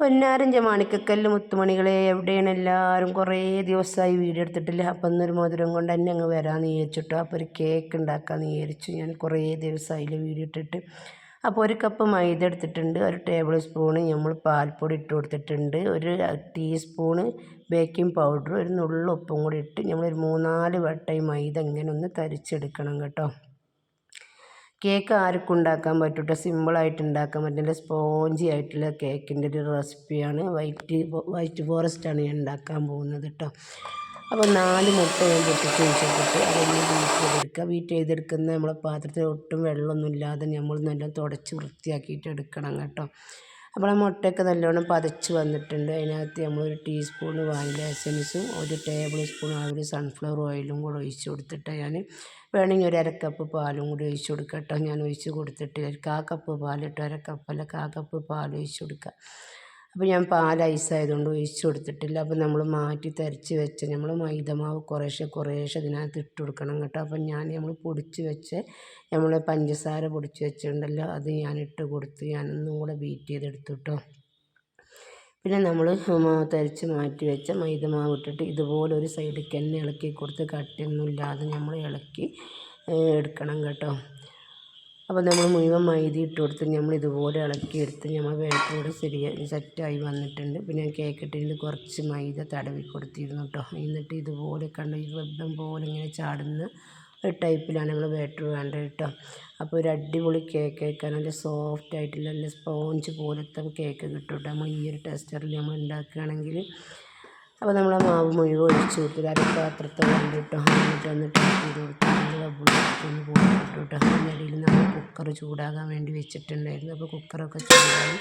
പൊന്നാരഞ്ച മാണിക്കക്കല്ല് മുത്തുമണികളെ എവിടെയാണ് എല്ലാവരും കുറേ ദിവസമായി വീഡിയോ എടുത്തിട്ടില്ല. അപ്പം ഇന്നൊരു മധുരം കൊണ്ട് തന്നെ അങ്ങ് വരാമെന്ന് വിചാരിച്ചിട്ടോ. അപ്പോൾ ഒരു കേക്ക് ഉണ്ടാക്കാമെന്ന് വിചാരിച്ചു. ഞാൻ കുറേ ദിവസമായില്ല വീഡിയോ ഇട്ടിട്ട്. അപ്പോൾ ഒരു കപ്പ് മൈദ എടുത്തിട്ടുണ്ട് ഒരു ടേബിൾ സ്പൂണ് നമ്മൾ പാൽപ്പൊടി ഇട്ട് കൊടുത്തിട്ടുണ്ട് ഒരു ടീസ്പൂണ് ബേക്കിംഗ് പൗഡർ ഒരു നുള്ളുപ്പും കൂടി ഇട്ട് നമ്മളൊരു മൂന്നാൽ വട്ടം മൈദ ഇങ്ങനെ ഒന്ന് തരിച്ചെടുക്കണം കേട്ടോ. കേക്ക് ആർക്കും ഉണ്ടാക്കാൻ പറ്റൂട്ടോ. സിമ്പിളായിട്ട് ഉണ്ടാക്കാൻ പറ്റുന്ന സ്പോഞ്ചി ആയിട്ടുള്ള കേക്കിന്റെ ഒരു റെസിപ്പിയാണ് വൈറ്റ് വൈറ്റ് ഫോറസ്റ്റാണ് ഞാൻ ഉണ്ടാക്കാൻ പോകുന്നത് കേട്ടോ അപ്പോൾ നാല് മുട്ട ഞാൻ പൊട്ടിച്ച് വെച്ചിട്ട് അതൊന്ന് ബീറ്റ് ചെയ്തെടുക്കുക. ബീറ്റ് ചെയ്തെടുക്കുന്ന നമ്മളെ പാത്രത്തിൽ ഒട്ടും വെള്ളമൊന്നും ഇല്ലാതെ നമ്മൾ നല്ല തുടച്ച് വൃത്തിയാക്കിയിട്ട് എടുക്കണം കേട്ടോ. അപ്പോൾ മുട്ടയൊക്കെ നല്ലോണം പതച്ച് വന്നിട്ടുണ്ട്. അതിനകത്ത് നമ്മൾ ഒരു ടീസ്പൂൺ വാനില എസൻസും ഒരു ടേബിൾ സ്പൂൺ ആ സൺഫ്ലവർ ഓയിലും കൂടെ ഒഴിച്ച് കൊടുത്തിട്ട് ഞാൻ വേണമെങ്കിൽ ഒരു അരക്കപ്പ് പാലും കൂടി ഒഴിച്ച് കൊടുക്കാം കേട്ടോ. ഞാൻ ഒഴിച്ച് കൊടുത്തിട്ട് കാ കപ്പ് പാലിട്ട്. അരക്കപ്പല്ല കാ കപ്പ് പാൽ ഒഴിച്ച് കൊടുക്കുക അപ്പോൾ ഞാൻ പാൽ ഐസായതുകൊണ്ട് ഒഴിച്ച് കൊടുത്തിട്ടില്ല. അപ്പോൾ നമ്മൾ മാറ്റി തരച്ച് വെച്ച് നമ്മൾ മൈദമാവ് കുറേശ്ശെ കുറേശ്ശെ ഇതിനകത്ത് ഇട്ട് കൊടുക്കണം കേട്ടോ. അപ്പം ഞാൻ നമ്മൾ പൊടിച്ച് വെച്ച് നമ്മൾ പഞ്ചസാര പൊടിച്ച് വെച്ചിട്ടുണ്ടല്ലോ അത് ഞാൻ ഇട്ട് കൊടുത്ത് ഞാനൊന്നും കൂടെ ബീറ്റ് ചെയ്തെടുത്തു കേട്ടോ. പിന്നെ നമ്മൾ തരിച്ച് മാറ്റി വെച്ച മൈദമാവ് ഇട്ടിട്ട് ഇതുപോലെ ഒരു സൈഡിലേക്ക് തന്നെ ഇളക്കി കൊടുത്ത് കട്ടിയൊന്നും ഇല്ലാതെ നമ്മൾ ഇളക്കി എടുക്കണം കേട്ടോ. അപ്പോൾ നമ്മൾ മുഴുവൻ മൈദ ഇട്ട് കൊടുത്ത് നമ്മൾ ഇതുപോലെ ഇളക്കി എടുത്ത് നമ്മൾ വേപ്പോടെ ശരിയായി സെറ്റായി വന്നിട്ടുണ്ട്. പിന്നെ കേക്ക് കുറച്ച് മൈദ തടവി കൊടുത്തിരുന്നു കേട്ടോ എന്നിട്ട് ഇതുപോലെ കണ്ട ഈ റബ്ബം പോലെ ഇങ്ങനെ ചാടുന്ന ഒരു ടൈപ്പിലാണ് നമ്മൾ ബാറ്റർ വേണ്ടത് കേട്ടോ അപ്പോൾ ഒരു അടിപൊളി കേക്ക് ആക്കാൻ നല്ല സോഫ്റ്റ് ആയിട്ടുള്ള നല്ല സ്പോഞ്ച് പോലത്തെ കേക്ക് കിട്ടും കേട്ടോ നമ്മൾ ഈ ഒരു ടെസ്റ്ററിൽ നമ്മൾ ഉണ്ടാക്കുകയാണെങ്കിൽ അപ്പോൾ നമ്മൾ ആ മാവ് മുഴുവൻ ഒഴിച്ച് കൊടുത്തു അര പാത്രത്തെ കൊണ്ടിട്ട് എന്നിട്ട് വന്നിട്ട് ചെയ്ത് കൊടുത്ത് ബബിളൊന്ന് പോയിട്ട് കേട്ടോ അതിനിടയിൽ നമ്മൾ കുക്കർ ചൂടാകാൻ വേണ്ടി വെച്ചിട്ടുണ്ടായിരുന്നു. അപ്പോൾ കുക്കറൊക്കെ ചൂടായി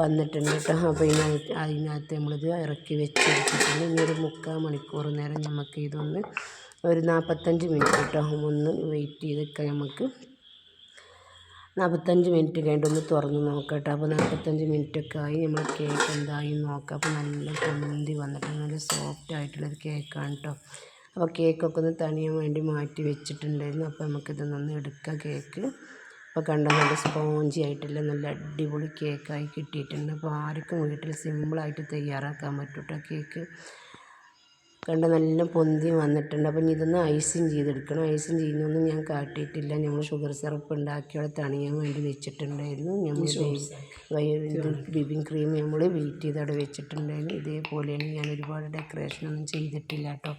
വന്നിട്ടുണ്ട് കേട്ടോ. അപ്പോൾ ഇതിനകത്ത് അതിനകത്ത് നമ്മളിത് ഇറക്കി വെച്ചെടുത്തിട്ടുണ്ട്. ഇനി ഒരു മുക്കാൽ മണിക്കൂർ നേരം നമുക്ക് ഇതൊന്ന് ഒരു നാൽപ്പത്തഞ്ച് മിനിറ്റ് കേട്ടോ. ഒന്ന് വെയിറ്റ് ചെയ്തൊക്കെ നമുക്ക് നാൽപ്പത്തഞ്ച് മിനിറ്റ് കഴിഞ്ഞിട്ടൊന്ന് തുറന്ന് നോക്കാം കേട്ടോ അപ്പോൾ നാൽപ്പത്തഞ്ച് മിനിറ്റൊക്കെ ആയി നമ്മൾ കേക്ക് എന്തായി നോക്കാം. അപ്പോൾ നല്ല പൊന്തി വന്നിട്ട് നല്ല സോഫ്റ്റ് ആയിട്ടുള്ളൊരു കേക്കാണ് കേട്ടോ അപ്പോൾ കേക്കൊക്കെ ഒന്ന് തണിയാൻ വേണ്ടി മാറ്റി വെച്ചിട്ടുണ്ടായിരുന്നു. അപ്പോൾ നമുക്കിതൊന്നൊന്ന് എടുക്കാം കേക്ക് അപ്പോൾ കണ്ടോ നല്ല സ്പോഞ്ചി ആയിട്ടില്ല നല്ല അടിപൊളി കേക്കായി കിട്ടിയിട്ടുണ്ട്. അപ്പോൾ ആർക്കും വീട്ടിൽ സിമ്പിളായിട്ട് തയ്യാറാക്കാൻ പറ്റൂട്ടോ കേക്ക് കണ്ട നല്ല പൊന്തി വന്നിട്ടുണ്ട്. അപ്പം ഇതൊന്ന് ഐസിങ് ചെയ്തെടുക്കണം. ഐസിങ് ചെയ്യുന്നൊന്നും ഞാൻ കാട്ടിയിട്ടില്ല. ഞങ്ങൾ ഷുഗർ സിറപ്പ് ഉണ്ടാക്കിയോടെ തണിയാൻ വേണ്ടി വെച്ചിട്ടുണ്ടായിരുന്നു. ഞങ്ങൾ ബിബിങ് ക്രീം നമ്മൾ വെയിറ്റ് ചെയ്ത് അവിടെ വെച്ചിട്ടുണ്ടായിരുന്നു. ഇതേപോലെയാണ് ഞാൻ ഒരുപാട് ഡെക്കറേഷനൊന്നും ചെയ്തിട്ടില്ല കേട്ടോ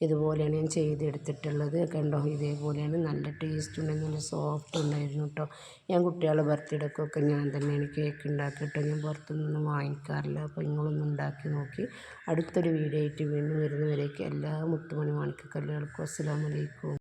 ഇതുപോലെയാണ് ഞാൻ ചെയ്തെടുത്തിട്ടുള്ളത്. കണ്ടോ? ഇതേപോലെയാണ്. നല്ല ടേസ്റ്റ് ഉണ്ടായിരുന്നു നല്ല സോഫ്റ്റ് ഉണ്ടായിരുന്നു കേട്ടോ ഞാൻ കുട്ടികളുടെ ബർത്ത്ഡേക്കൊക്കെ ഞാൻ തന്നെയാണ് കേക്ക് ഉണ്ടാക്കി കേട്ടോ ഞാൻ പുറത്തുനിന്നൊന്നും വാങ്ങിക്കാറില്ല. അപ്പോൾ നിങ്ങളൊന്ന് ഉണ്ടാക്കി നോക്കി. അടുത്തൊരു വീഡിയോ ആയിട്ട് വീണ്ടും വരുന്നവരേക്ക് എല്ലാ മുത്തുമണി മാണിക്കക്കല്ലുകൾക്കും അസ്സലാമലൈക്കും